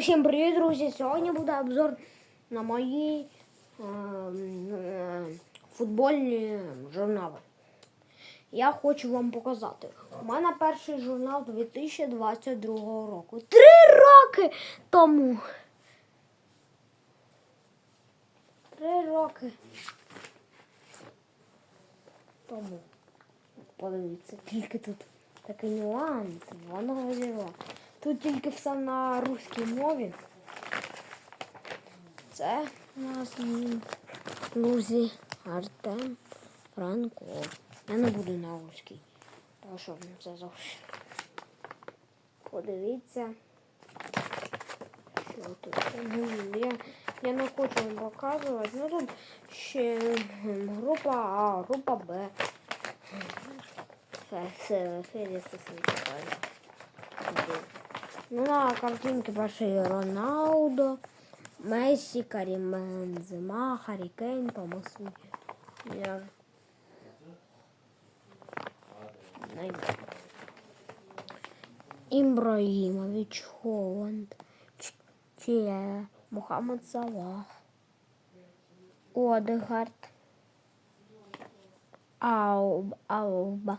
Усім привіт, друзі! Сьогодні буде обзор на мої е, е, футбольні журнали. Я хочу вам показати. У мене перший журнал 2022 року. Три роки тому. Три роки. Тому. Подивіться, тільки тут такий нюанс. Воно діло. Тут тільки все на русській мові. Це у нас м, Лузі Артем Франко. Я не буду на русській. Тому що це зовсім. Подивіться. Що тут? Ну, Я, я не хочу вам показувати. Ну тут ще група А, група Б. Це Феліс Сенсикаль. Ну, на картинке перший Роналдо, Месси, Карім Бензема, Харі Кейн, Томас Мюллер. Неймар. Ібраїмович, Холланд, Ч- Чіле, Мухаммад Салах, Одегард, Ауб, Ауба.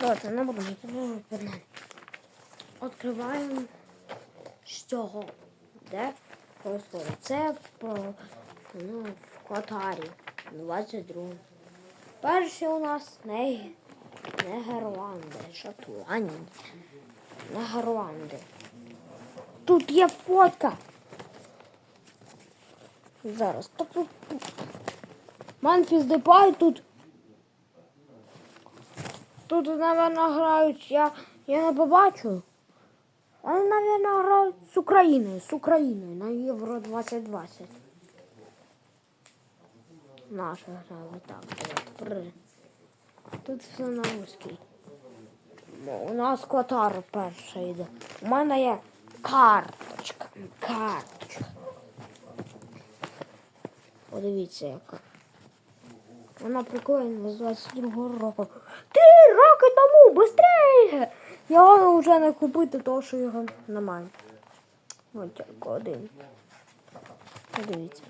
Давайте, не будемо це дуже погнали. Відкриваємо з цього, де происходит. Це по, ну, в Катарі, 22. Перший у нас не, Нідерланди, Шотландія. Нідерланди. Тут є фотка. Зараз. Тут. Манфіс Депай тут. Тут, наверное, грають, я, я не побачу. Вони, наверное, грають з Україною, з Україною на Євро 2020. Наша грала так. при. Тут все на русській. Ну, У нас Катар перша йде. У мене є карточка. Карточка. Подивіться, яка. Вона прикольна з 22-го року. Три роки тому, быстрее! Його вже не купити, тому що його немає. Ось тільки один. Подивіться.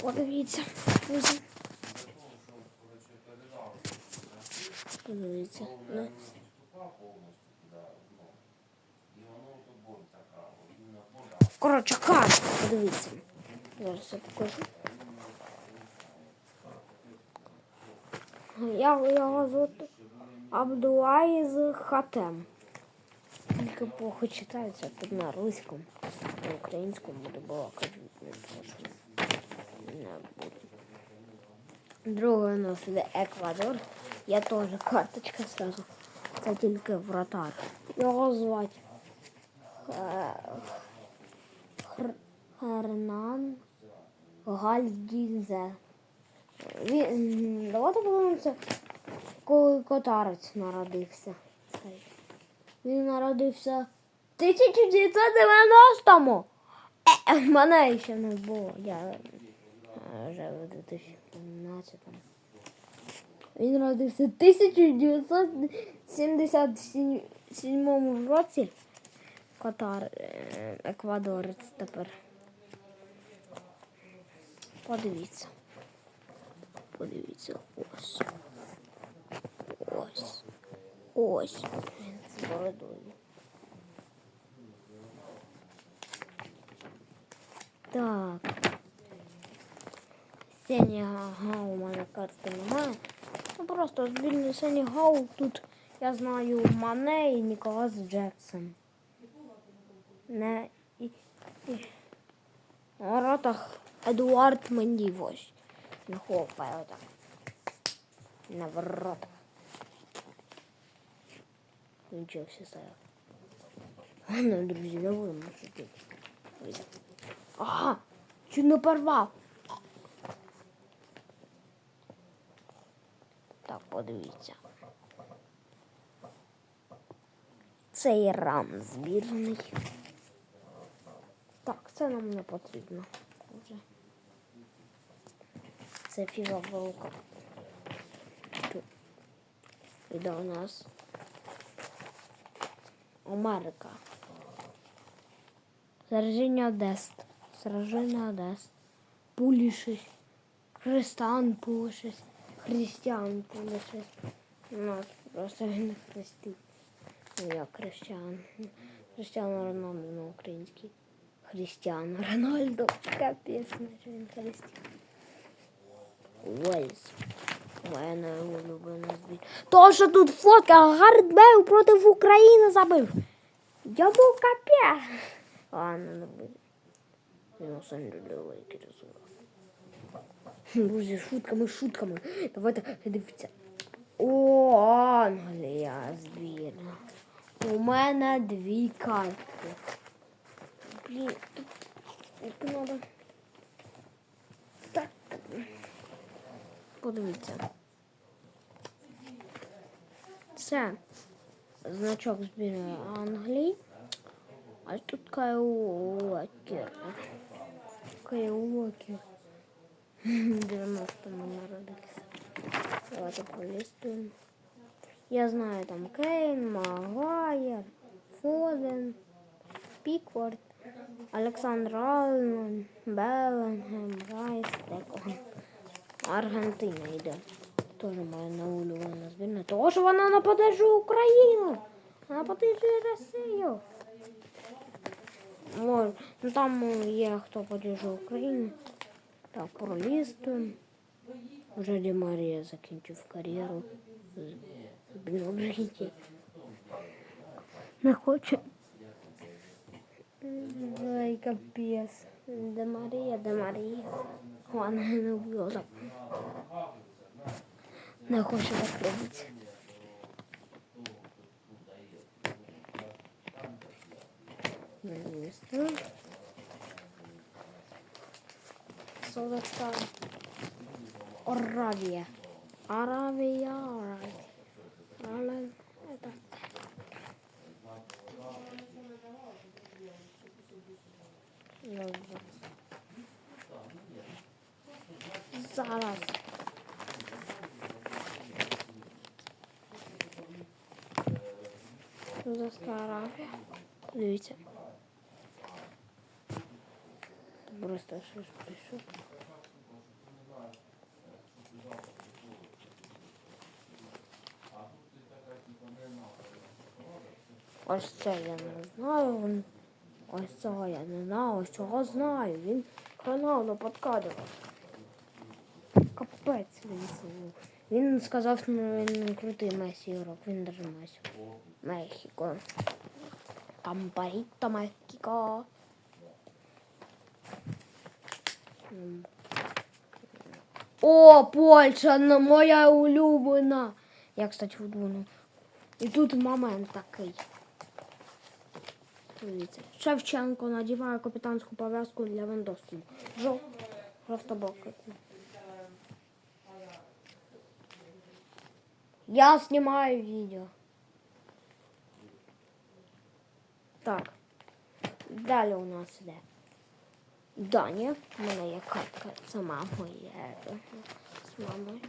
Подивіться. Подивіться. Ну. Коротше, карта, подивіться. Зараз я покажу. Я його звати Абдуаїз Хатем. Тільки плохо читається тут на руському, на українському буде балакати. Другий у нас іде Еквадор. Я теж карточка сразу. Це тільки вратар. Його звати Е, Хернан Гальдізе. Він, давайте подивимося, коли котарець народився. Він народився в 1990-му. Е, мене ще не було. Я вже в 2015-му. Він народився в 1977 році. Катар, е, Еквадорець тепер. Подивіться. Подивіться. Ось. Ось. Він з бородою. Так. Сенігал у мене карти немає. Ну просто збільний Сенігал тут я знаю Мане і Ніколас Джексон. Не і, і. На воротах Едуард Менді ось. Не хлопає отак. На воротах. Нічого все стояв. Ну, друзі, не будемо шутити. Ага, чуть не порвав. Так, подивіться. Це Іран збірний. Так, це нам не потрібно. Вже. Це фіга волка. Іде у нас Америка. Сраження Одест. Сраження Одест. Пулішись. Християн пулішись. Християн пулішись. У нас просто він хрестить. Ну, я християн. Християн Рональдо на український. Християн Рональдо. Капець, він християн. Уельс. Моя улюблена збір. То, що тут фотка Гард Бейл проти України забив. Йому капець. Ладно, не буде. Я сам люблю результати. Друзі, шутками, шутками. Давайте дивіться. О, Англія збірна. У мене дві картки. Блін, тут надо. Так. Подивіться. Це значок збірної Англії. А тут Кайл Уокер. Кайл Уокер. 90-му народився. Давайте пролистуємо. Я знаю там Кейн, Магуайр, Фоден, Пікворд, Олександр Аллен, Белленгем, Райс, Деко. Аргентина йде. Тоже моя неулюблена збірна. Того, що вона нападежує Україну. Вона подержує Росію. Мож, ну там є хто подержує Україну. Так, пролістуємо. Вже Ді Марія закінчив кар'єру. Блін, обрігіті. Не хоче. Ой, капець. Де Марія, де Марія. Вона не вбила. Не хоче так робити. Місто. Солодка. Аравия. Аравия, Аравия. Зараз. Аравія. Дивіться. Просто щось пишу. Ось це я не знаю. Ось цього я не знаю, ось цього знаю. Він Роналдо подкадував. Капець він сильний. Він сказав, що він крутий Месі ігрок. Він даже Месі. Мехіко. Кампаріто Мехіко. О, Польща, ну, моя улюблена. Я, кстати, футбольну. І тут момент такий. Шевченко надіває капітанську пов'язку для Левандовського. Жов... Жовтобокий. Я знімаю відео. Так. Далі у нас іде. Даня. У мене є картка. Мама є. З мамою.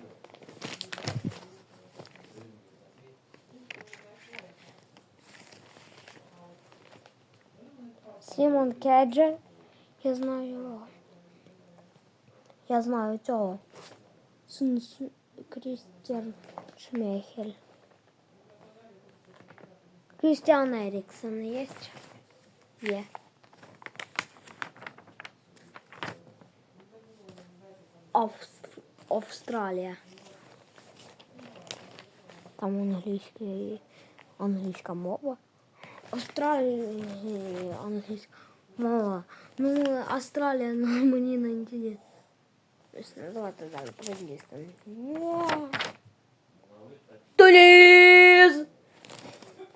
Сімон Кеджер. Я знаю його. Я знаю цього. Сунс Крістіан Шмехель. Крістіан Еріксон є? Є. Авст... Австралія. Там англійський, англійська мова. Австралія, англійська мова. Ну, Австралія, ну, мені не інтересно. Ось, ну, Давайте далі пролістимо. Туніс!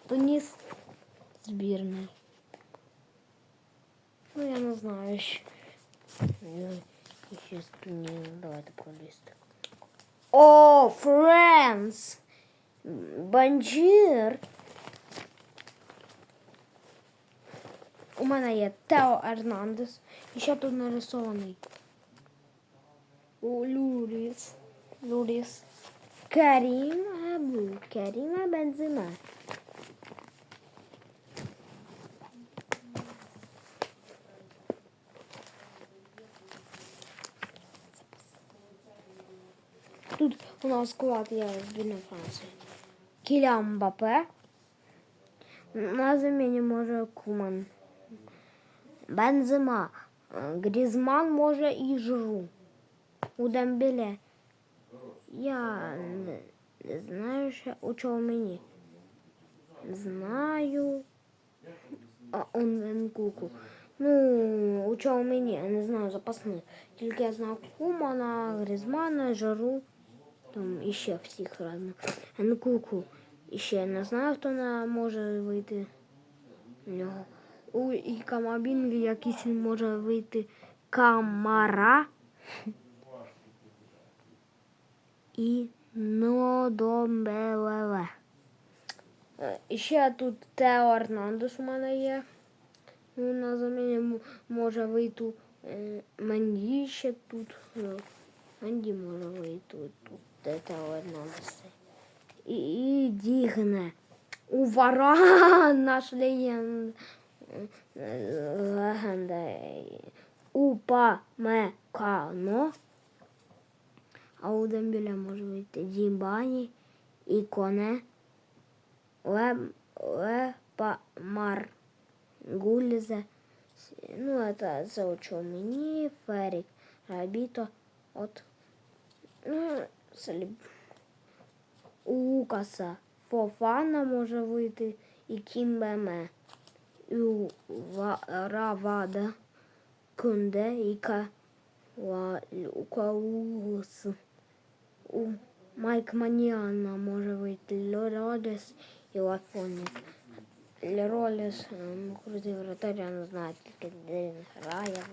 Туніс збірний. Ну, я не знаю. ще. Я ще з Туніс. Давайте пролісти. О, Френс! Банджір! мене є Тео Ернандес. І ще тут нарисований Луріс. Луріс. Карім Абу. Каріма Бензима. Тут у нас клад є збірна Франції. Кілям Мбапе. На заміні може Куман. Бензема. Е, Грізман може і Жру. У Дембеле. Я не, не знаю ще у чому мені. Знаю. А он Нкуку. Ну, у чому мені, я не знаю запасних. Тільки я знаю Кумана, Грізмана, Жару. Там іще всіх разом. Нкуку. І ще не знаю, хто на може вийти в нього. У і Камабінг якийсь може вийти Камара. І Нодомбелеве. Е, І ще тут Тео Ернандес у мене є. Ну, на заміні може вийти е, Менді ще тут. Ну, Менді може вийти тут. Де Тео Ернандес. І, і Дігне. У Варан наш легенд. Легенда. Упа Мекано. А у Дембіля може вийти Дібані і Коне. Лем, Лепа Мар Гульзе. Ну, это чому мені, Ферік, Рабіто, от. Ну, Саліб. Лукаса Фофана може вийти і Кімбеме. І у Ва- Равада Кунде і Ка Ла- у Каулус. У Майк Маніана може вийти Лородес і Лафоні. Лероліс, ем, крутий вратар, я не знаю тільки де він грає.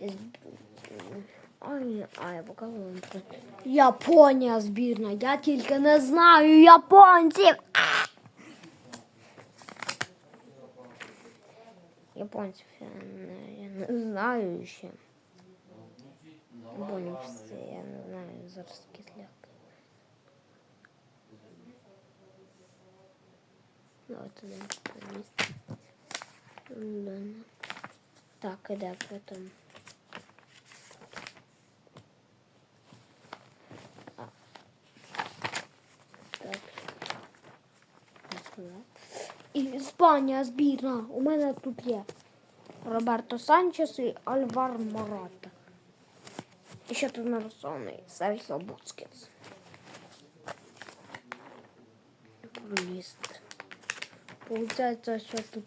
Я не Із- Ай, а я покажу вам це. Японія збірна. Я тільки не знаю японців. А! Японців я не, я не знаю ще. Японів все, я не знаю зараз кисляк. Давайте дам місце. Ладно. Так, іде потім. І Іспанія збірна. У мене тут є Роберто Санчес і Альвар Мората. І ще тут нарисований Серхіо Буцкетс. Ліст. Получается, що тут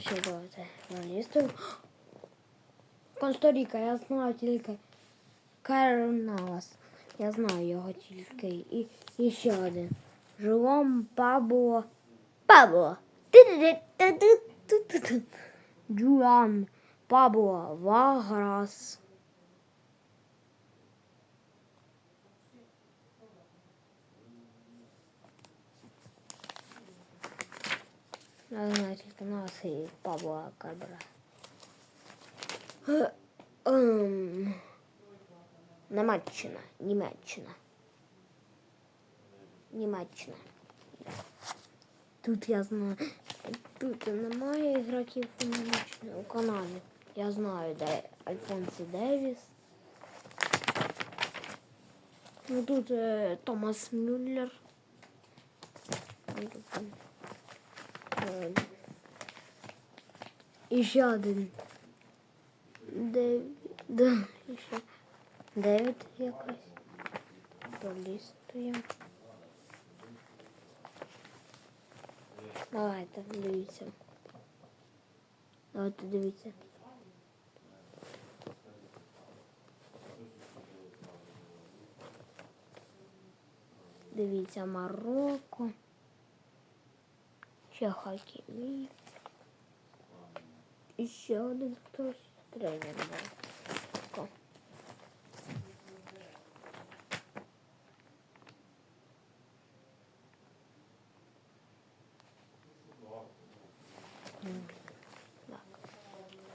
ще давайте пролистуємо. Коста-Ріка, я знаю тільки Карнавас. Я знаю його тільки. І, і ще один. Жуан Пабло. Пабло. Жуан Пабло Ваграс. Надо знать телеканал и Пабло Кабра. Эм, наматчина, нематчина. Німеччина. Тут я знаю. Тут немає ігроків у Німеччині. У Канаді. Я знаю, де Альфонсі Девіс. Ну тут е, Томас Мюллер. І ще один. Девід. Да, ще. Девід якась. Полістуємо. Давайте, дивіться. Давайте дивіться. Дивіться Марокко. Ще Хакімі. І ще один хтось тренер був.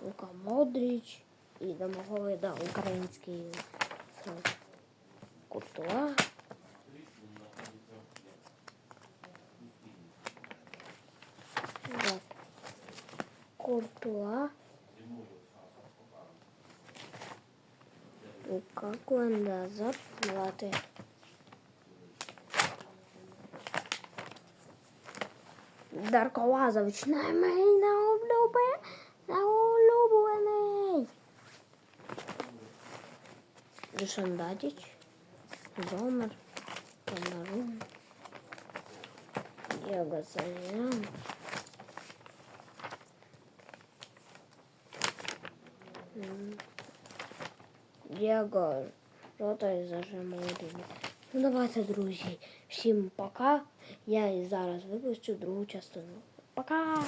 Лука Модрич і домоговий, да, український Куртуа. Так. Куртуа. как вона зарплати. Дарко Лазович, на мій на улюбе, на улюблений. Душан Дадіч, Зомер, Камарун, Діего Санян. Рота зажимо один. Ну давайте, друзі. Всім пока. Я і зараз випущу другу частину. Пока!